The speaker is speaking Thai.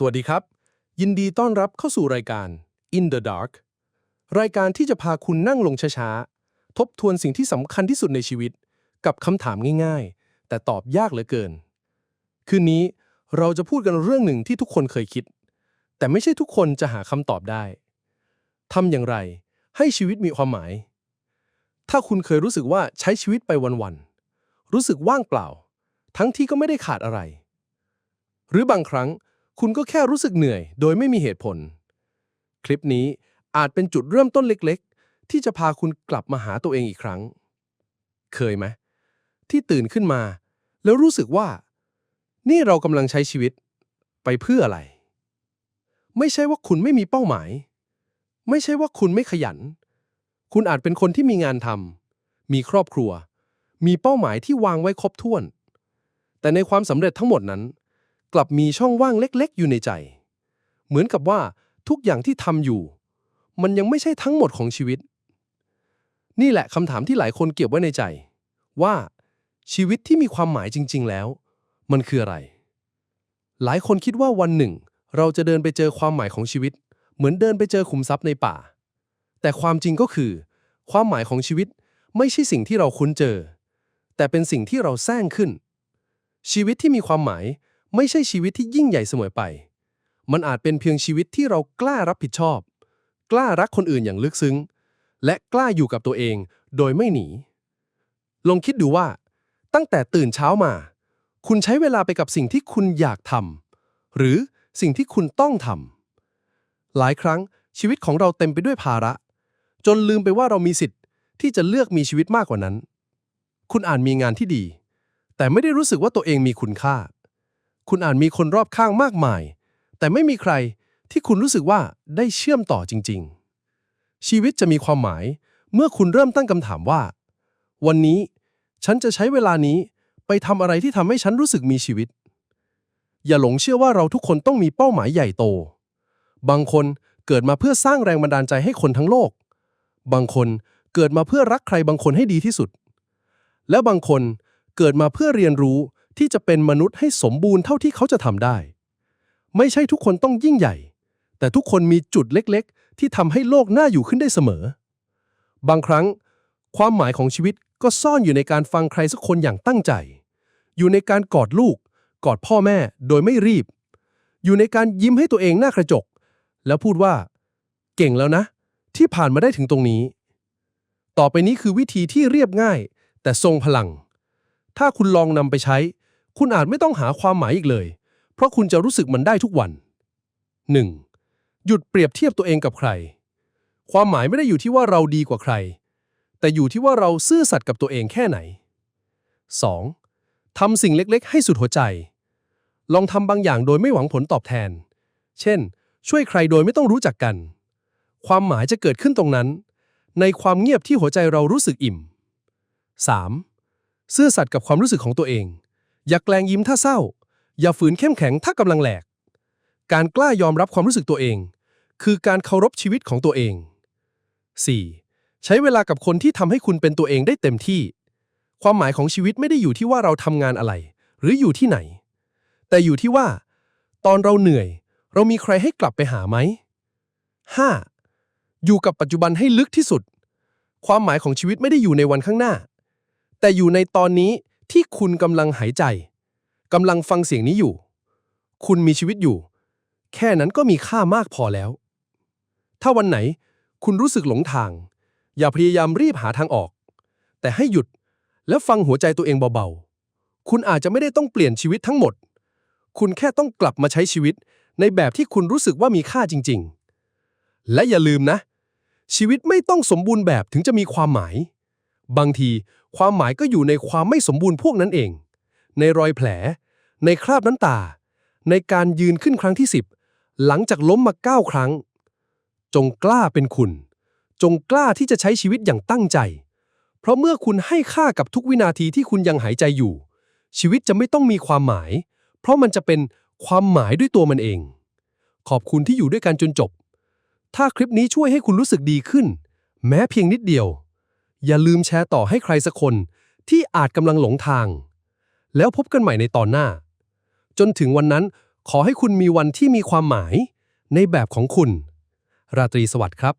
สวัสดีครับ ยินดีต้อนรับเข้าสู่รายการ In the Dark รายการที่จะพาคุณนั่งลงช้าๆ ทบทวนสิ่งที่สำคัญที่สุดในชีวิต กับคำถามง่ายๆ แต่ตอบยากเหลือเกิน คืนนี้เราจะพูดกันเรื่องหนึ่งที่ทุกคนเคยคิด แต่ไม่ใช่ทุกคนจะหาคำตอบได้ทำอย่างไรให้ชีวิตมีความหมาย ถ้าคุณเคยรู้สึกว่าใช้ชีวิตไปวันๆรู้สึกว่างเปล่า ทั้งที่ก็ไม่ได้ขาดอะไร หรือบางครั้ง คุณก็แค่รู้สึกเหนื่อย โดยไม่มีเหตุผล คลิปนี้อาจเป็นจุดเริ่มต้นเล็กๆ ที่จะพาคุณกลับมาหาตัวเองอีกครั้ง เคยไหมที่ตื่นขึ้นมา แล้วรู้สึกว่า นี่เรากำลังใช้ชีวิต ไปเพื่ออะไร ไม่ใช่ว่าคุณไม่มีเป้าหมาย ไม่ใช่ว่าคุณไม่ขยัน คุณอาจเป็นคนที่มีงานทำมีครอบครัว มีเป้าหมายที่วางไว้ครบถ้วน แต่ในความสำเร็จทั้งหมดนั้น กลับมีช่องว่างเล็ก ๆ อยู่ในใจ เหมือนกับว่าทุกอย่างที่ทำอยู่ มันยังไม่ใช่ทั้งหมดของชีวิต นี่แหละคำถามที่หลายคนเก็บไว้ในใจ ว่าชีวิตที่มีความหมายจริง ๆ แล้ว มันคืออะไร หลายคนคิดว่าวันหนึ่ง เราจะเดินไปเจอความหมายของชีวิต เหมือนเดินไปเจอขุมทรัพย์ในป่า แต่ความจริงก็คือ ความหมายของชีวิตไม่ใช่สิ่งที่เราคุ้นเจอ แต่เป็นสิ่งที่เราสร้างขึ้น ชีวิตที่มีความหมาย ไม่ใช่ชีวิตที่ยิ่งใหญ่เสมอไป มันอาจเป็นเพียงชีวิตที่เรากล้ารับผิดชอบ กล้ารักคนอื่นอย่างลึกซึ้ง และกล้าอยู่กับตัวเองโดยไม่หนี ลองคิดดูว่า ตั้งแต่ตื่นเช้ามา คุณใช้เวลาไปกับสิ่งที่คุณอยากทำหรือสิ่งที่คุณต้องทำหลายครั้งชีวิตของเราเต็มไปด้วยภาระ จนลืมไปว่าเรามีสิทธิ์ที่จะเลือกมีชีวิตมากกว่านั้น คุณอาจมีงานที่ดี แต่ไม่ได้รู้สึกว่าตัวเองมีคุณค่า คุณอาจมีคนรอบข้างมากมาย แต่ไม่มีใครที่คุณรู้สึกว่าได้เชื่อมต่อจริง ๆ ชีวิตจะมีความหมายเมื่อคุณเริ่มตั้งคำถามว่า วันนี้ฉันจะใช้เวลานี้ไปทำอะไรที่ทำให้ฉันรู้สึกมีชีวิต อย่าหลงเชื่อว่าเราทุกคนต้องมีเป้าหมายใหญ่โต บางคนเกิดมาเพื่อสร้างแรงบันดาลใจให้คนทั้งโลก บางคนเกิดมาเพื่อรักใครบางคนให้ดีที่สุด และบางคนเกิดมาเพื่อเรียนรู้ ที่จะเป็นมนุษย์ให้สมบูรณ์เท่าที่เขาจะทำได้ ไม่ใช่ทุกคนต้องยิ่งใหญ่ แต่ทุกคนมีจุดเล็กๆ ที่ทำให้โลกน่าอยู่ขึ้นได้เสมอ บางครั้ง ความหมายของชีวิตก็ซ่อนอยู่ในการฟังใครสักคนอย่างตั้งใจ อยู่ในการกอดลูก กอดพ่อแม่โดยไม่รีบ อยู่ในการยิ้มให้ตัวเองหน้ากระจก แล้วพูดว่า เก่งแล้วนะ ที่ผ่านมาได้ถึงตรงนี้ ต่อไปนี้คือวิธีที่เรียบง่าย แต่ทรงพลัง ถ้าคุณลองนำไปใช้ คุณอาจไม่ต้องหาความหมายอีกเลย เพราะคุณจะรู้สึกมันได้ทุกวัน 1. หยุดเปรียบเทียบตัวเองกับใคร ความหมายไม่ได้อยู่ที่ว่าเราดีกว่าใคร แต่อยู่ที่ว่าเราซื่อสัตย์กับตัวเองแค่ไหน 2. ทำสิ่งเล็กๆ ให้สุดหัวใจ ลองทำบางอย่างโดยไม่หวังผลตอบแทน เช่น ช่วยใครโดยไม่ต้องรู้จักกัน ความหมายจะเกิดขึ้นตรงนั้น ในความเงียบที่หัวใจเรารู้สึกอิ่ม 3. ซื่อสัตย์กับความรู้สึกของตัวเอง อย่าแกล้งยิ้มถ้าเศร้า อย่าฝืนเข้มแข็งถ้ากำลังแหลก การกล้ายอมรับความรู้สึกตัวเอง คือการเคารพชีวิตของตัวเอง 4. ใช้เวลากับคนที่ทำให้คุณเป็นตัวเองได้เต็มที่ ความหมายของชีวิตไม่ได้อยู่ที่ว่าเราทำงานอะไร หรืออยู่ที่ไหน แต่อยู่ที่ว่า ตอนเราเหนื่อย เรามีใครให้กลับไปหาไหม 5. อยู่กับปัจจุบันให้ลึกที่สุด ความหมายของชีวิตไม่ได้อยู่ในวันข้างหน้า แต่อยู่ในตอนนี้ ที่คุณกำลังหายใจกำลังฟังเสียงนี้อยู่ คุณมีชีวิตอยู่ แค่นั้นก็มีค่ามากพอแล้ว ถ้าวันไหนคุณรู้สึกหลงทาง อย่าพยายามรีบหาทางออก แต่ให้หยุดแล้วฟังหัวใจตัวเองเบาๆ คุณอาจจะไม่ได้ต้องเปลี่ยนชีวิตทั้งหมด คุณแค่ต้องกลับมาใช้ชีวิตในแบบที่คุณรู้สึกว่ามีค่าจริง ๆ และอย่าลืมนะ ชีวิตไม่ต้องสมบูรณ์แบบถึงจะมีความหมาย บางทีความหมายก็อยู่ในความไม่สมบูรณ์พวกนั้นเอง ในรอยแผล ในคราบน้ำตา ในการยืนขึ้นครั้งที่สิบหลังจากล้มมาเก้าครั้ง จงกล้าเป็นคุณ จงกล้าที่จะใช้ชีวิตอย่างตั้งใจ เพราะเมื่อคุณให้ค่ากับทุกวินาทีที่คุณยังหายใจอยู่ ชีวิตจะไม่ต้องมีความหมาย เพราะมันจะเป็นความหมายด้วยตัวมันเอง ขอบคุณที่อยู่ด้วยกันจนจบ ถ้าคลิปนี้ช่วยให้คุณรู้สึกดีขึ้น แม้เพียงนิดเดียว อย่าลืมแชร์ต่อให้ใครสักคนที่อาจกำลังหลงทาง แล้วพบกันใหม่ในตอนหน้า จนถึงวันนั้นขอให้คุณมีวันที่มีความหมายในแบบของคุณ ราตรีสวัสดิ์ครับ